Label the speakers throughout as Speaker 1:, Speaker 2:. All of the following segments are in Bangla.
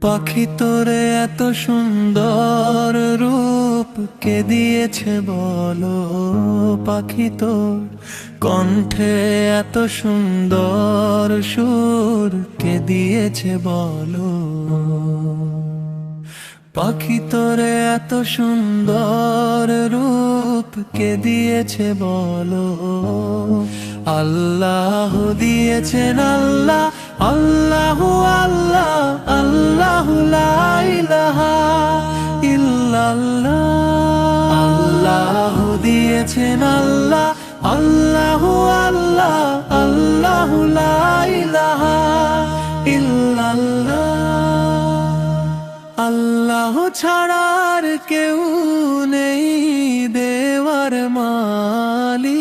Speaker 1: পাখি তোরে এত সুন্দর রূপ কে দিয়েছে বলো? পাখি তোর কণ্ঠে এত সুন্দর সুর কে দিয়েছে বলো? পাখি তোরে এত সুন্দর রূপ কে দিয়েছে বলো? আল্লাহ দিয়েছেন আল্লাহ আল্লাহ আল্লাহ দিয়েছেন আল্লাহ আল্লাহ আল্লাহ আল্লাহ ইলাহা আল্লাহ ছাড়ার কেউ নেই দেওয়ার মালিক।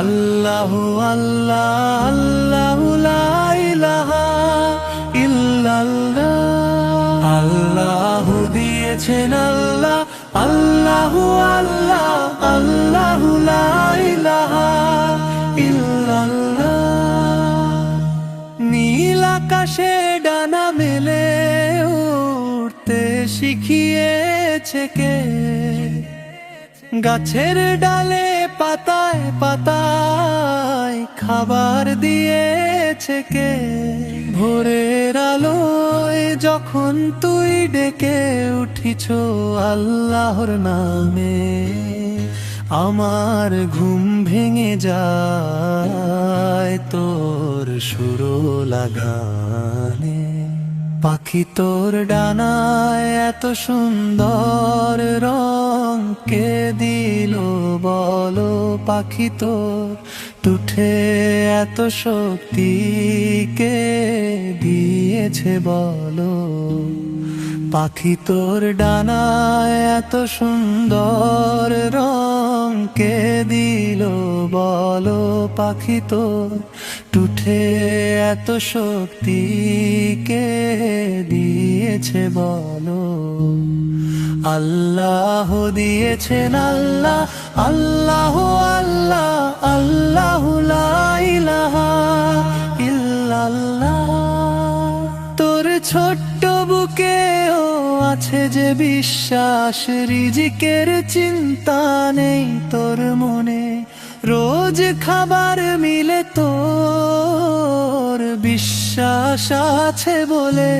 Speaker 1: আল্লাহ আল্লাহ আল্লাহ ইলাহা ইল্লাল্লাহ। আল্লাহ দিয়েছেন আল্লাহ আল্লাহ নীল ডানা মেলে উড়তে শিখিয়েছে কে? গাছের ডালে পাতায় পাতায় খাবার দিয়েছে কে? ভোরের আলোয় যখন তুই ডেকে উঠিছ আল্লাহর নামে, আমার ঘুম ভেঙে যায় তোর সুরো লাগানে পাখি তোর ডানায় এত সুন্দর রং কে দিল বলো পাখি তোর? টুঠে এত শক্তি কে দিয়েছে বলো? পাখি তোর ডানায় এত সুন্দর রং কে দিল বলো পাখি তোর? টুঠে এত শক্তি কে দিয়েছে বলো? আল্লাহ দিয়েছেন আল্লাহ আল্লাহ আল্লাহ আল্লাহ ইল্লাল্লাহ। তোর ছোট্ট বুকেও আছে যে বিশ্বাস, রিজিকের চিন্তা নেই তোর রোজ খাবার মিলে তোর বিশ্বাস আছে বলে,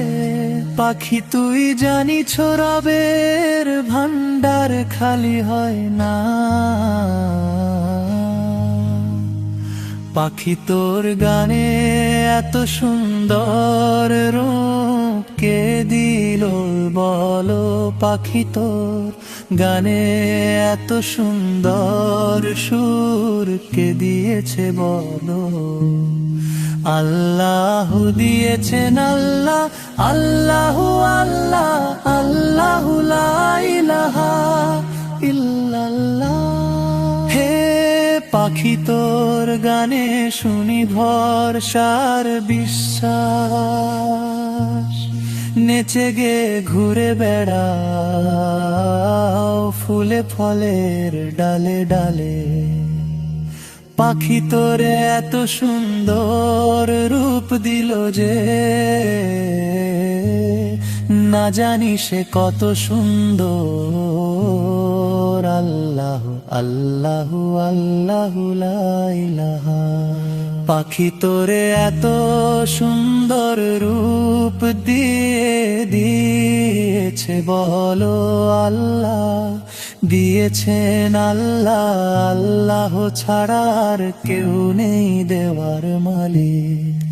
Speaker 1: পাখি তুই জানি ছোড়াবের ভান্ডার খালি হয় না। পাখি তোর গানে এত সুন্দর রূপ কে দিল বলো পাখি তোর গানে এত সুন্দর সুর কে দিয়েছে বলো? আল্লাহ দিয়েছেন আল্লাহ আল্লাহ আল্লাহ আল্লাহ পাখি তোর গানে শুনি ভরসার বিশ্বাস। নেচে গে ঘুরে বেড়াও ফুলে ফলের ডালে ডালে। পাখি তোরে এত সুন্দর রূপ দিল যে, না জানি সে কত সুন্দর। আল্লাহ আল্লাহ আল্লাহ। পাখি তোরে এত সুন্দর রূপ দিয়ে দিয়েছে, বলো আল্লাহ, দিয়েছেন আল্লাহ আল্লাহ ছাড়ার কেউ নেই দেওয়ার মালিক।